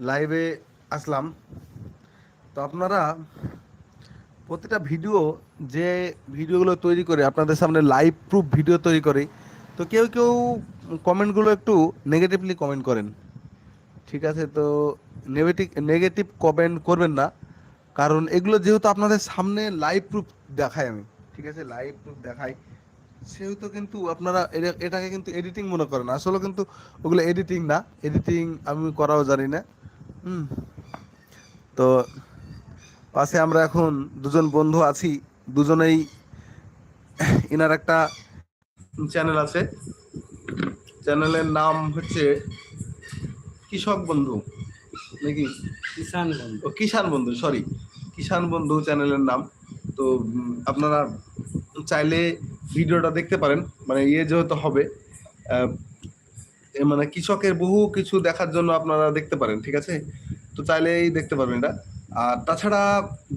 লাইভে আসলাম। তো আপনারা প্রতিটা ভিডিও যে ভিডিওগুলো তৈরি করে, আপনাদের সামনে লাইভ প্রুফ ভিডিও তৈরি করে, তো কেউ কেউ কমেন্টগুলো একটু নেগেটিভলি কমেন্ট করেন। ঠিক আছে? তো নেগেটিভ নেগেটিভ কমেন্ট করবেন না। কারণ এগুলো যেহেতু আপনাদের সামনে লাইভ প্রুফ দেখাই আমি। ঠিক আছে? লাইভ প্রুফ দেখাই। সেহেতু কিন্তু আপনারা এটা- এটাকে কিন্তু এডিটিং মনে করেন আসলে কিন্তু ওগুলো এডিটিং না। এডিটিং আমি করাও জানি না। তো পাশে আমরা এখন দুজন বন্ধু আছি দুজনেই এনার একটা চ্যানেল আছে। চ্যানেলের নাম হচ্ছে কৃষক বন্ধু নাকি? কিষান বন্ধু। ও কিষান বন্ধু সরি কিষান বন্ধু চ্যানেলের নাম। তো আপনারা চাইলে ভিডিওটা দেখতে পারেন মানে ইয়ে যেহেতু হবে মানে কৃষকের বহু কিছু দেখার জন্য আপনারা দেখতে পারেন, ঠিক আছে? তো চাইলেই দেখতে পারবেন এটা। আর তাছাড়া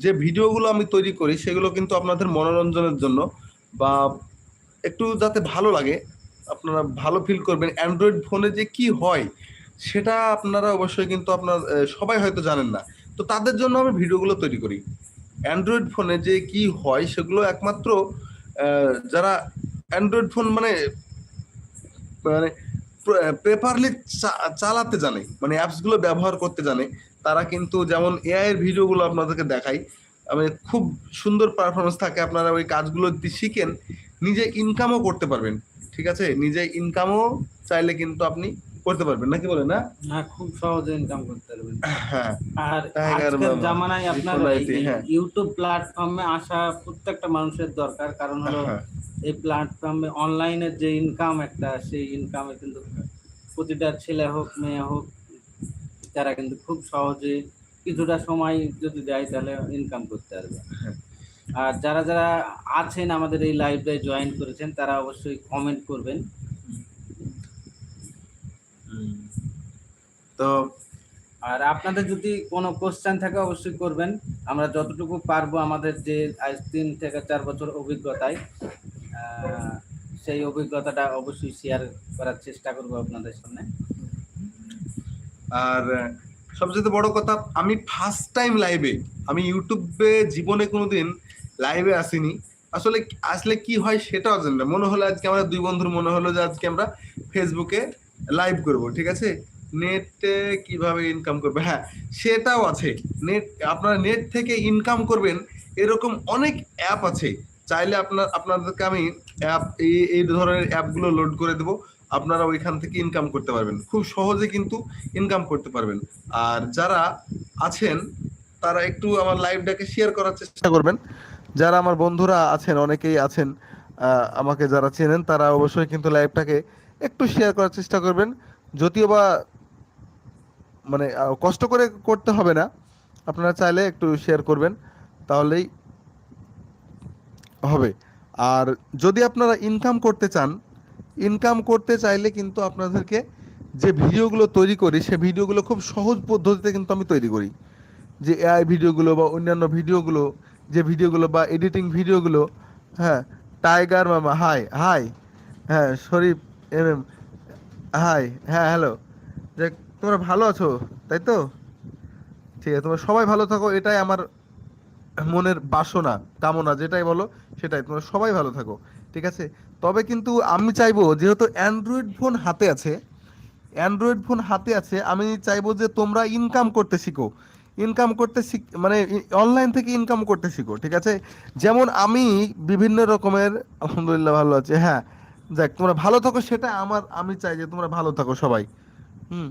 যে ভিডিওগুলো আমি তৈরি করি, সেগুলো কিন্তু আপনাদের মনোরঞ্জনের জন্য বা একটু যাতে ভালো লাগে, আপনারা ভালো ফিল করবেন। অ্যান্ড্রয়েড ফোনে যে কি হয়, সেটা আপনারা অবশ্যই কিন্তু আপনার সবাই হয়তো জানেন না। তো তাদের জন্য আমি ভিডিওগুলো তৈরি করি। অ্যান্ড্রয়েড ফোনে যে কি হয়, সেগুলো একমাত্র যারা অ্যান্ড্রয়েড ফোন মানে মানে পেপারলি চালাতে জানে মানে অ্যাপসগুলো ব্যবহার করতে জানে। তারা কিন্তু যেমন এআই এর ভিডিওগুলো আপনাদেরকে দেখাই মানে খুব সুন্দর পারফরমেন্স থাকে। আপনারা ওই কাজগুলো শিখেন নিজে ইনকামও করতে পারবেন ঠিক আছে? নিজে ইনকামও চাইলে কিন্তু আপনি করতে পারবেন নাকি বলেন না হ্যাঁ খুব সহজে ইনকাম করতে পারবেন। হ্যাঁ আর আজকের জামানায় আপনার হ্যাঁ। ইউটিউব প্ল্যাটফর্মে আসা প্রত্যেকটা মানুষের দরকার। কারণ হলো হ্যাঁ। এই প্ল্যাটফর্মে অনলাইনের যে ইনকাম একটা সেই ইনকামে কিন্তু প্রতিটা ছেলে হোক মেয়ে হোক তারা কিন্তু খুব সহজে কিছুটা সময় যদি দেয় তাহলে ইনকাম করতে পারবে। হ্যাঁ। আর যারা যারা আছেন আমাদের এই লাইভটায় জয়েন করেছেন তারা অবশ্যই কমেন্ট করবেন। তো আর আপনাদের যদি কোনো কোশ্চেন থাকে অবশ্যই করবেন। আমরা যতটুকু পারব আমাদের যে আজ তিন থেকে চার বছর অভিজ্ঞতায় সেই অভিজ্ঞতাটা অবশ্যই শেয়ার করার চেষ্টা করব আপনাদের সামনে। আর সবচেয়ে বড় কথা, আমি ফার্স্ট টাইম লাইভে আমি ইউটিউবে জীবনে কোনোদিন লাইভে আসিনি। আসলে আসলে কি হয় সেটাও জানি না। মনে হলো আজকে আমরা দুই বন্ধুর, মনে হলো যে আজকে আমরা ফেসবুকে লাইভ করব, ঠিক আছে? নেটে কীভাবে ইনকাম করবে? হ্যাঁ সেটাও আছে। নেট আপনারা নেট থেকে ইনকাম করবেন, এরকম অনেক অ্যাপ আছে। চাইলে আপনার, আপনাদেরকে আমি অ্যাপ এই এই ধরনের অ্যাপগুলো লোড করে দেবো। আপনারা ওইখান থেকে ইনকাম করতে পারবেন। খুব সহজে কিন্তু ইনকাম করতে পারবেন। আর যারা আছেন, তারা একটু আমার লাইভটাকে শেয়ার করার চেষ্টা করবেন। যারা আমার বন্ধুরা আছেন, অনেকেই আছেন আমাকে যারা চেনেন, তারা অবশ্যই কিন্তু লাইভটাকে একটু শেয়ার করার চেষ্টা করবেন। যদিও বা মানে কষ্ট করে করতে হবে না, আপনারা চাইলে একটু শেয়ার করবেন। তাহলেই হবে। আর যদি আপনারা ইনকাম করতে চান ইনকাম করতে চাইলে কিন্তু আপনাদেরকে যে ভিডিওগুলো তৈরি করি, সে ভিডিওগুলো খুব সহজ পদ্ধতিতে কিন্তু আমি তৈরি করি। যে এআই ভিডিওগুলো বা অন্যান্য ভিডিওগুলো, যে ভিডিওগুলো বা এডিটিং ভিডিওগুলো হ্যাঁ টাইগার মামা হাই হাই হ্যাঁ শরীফ এম এম হাই হ্যাঁ হ্যালো যে তোমরা ভালো আছো, তাই তো? ঠিক আছে, তোমরা সবাই ভালো থাকো, এটাই আমার মনের বাসনা, কামনা যেটাই বলো, সেটাই। তোমরা সবাই ভালো থাকো, ঠিক আছে? তবে কিন্তু আমি চাইব, যেহেতু অ্যান্ড্রয়েড ফোন হাতে আছে অ্যান্ড্রয়েড ফোন হাতে আছে, আমি চাইব যে তোমরা ইনকাম করতে শিখো। ইনকাম করতে শিখ মানে অনলাইন থেকে ইনকাম করতে শিখো, ঠিক আছে? যেমন আমি বিভিন্ন রকমের, আলহামদুলিল্লাহ ভালো আছে হ্যাঁ। যাক, তোমরা ভালো থাকো, সেটা আমার, আমি চাই যে তোমরা ভালো থাকো সবাই। হুম।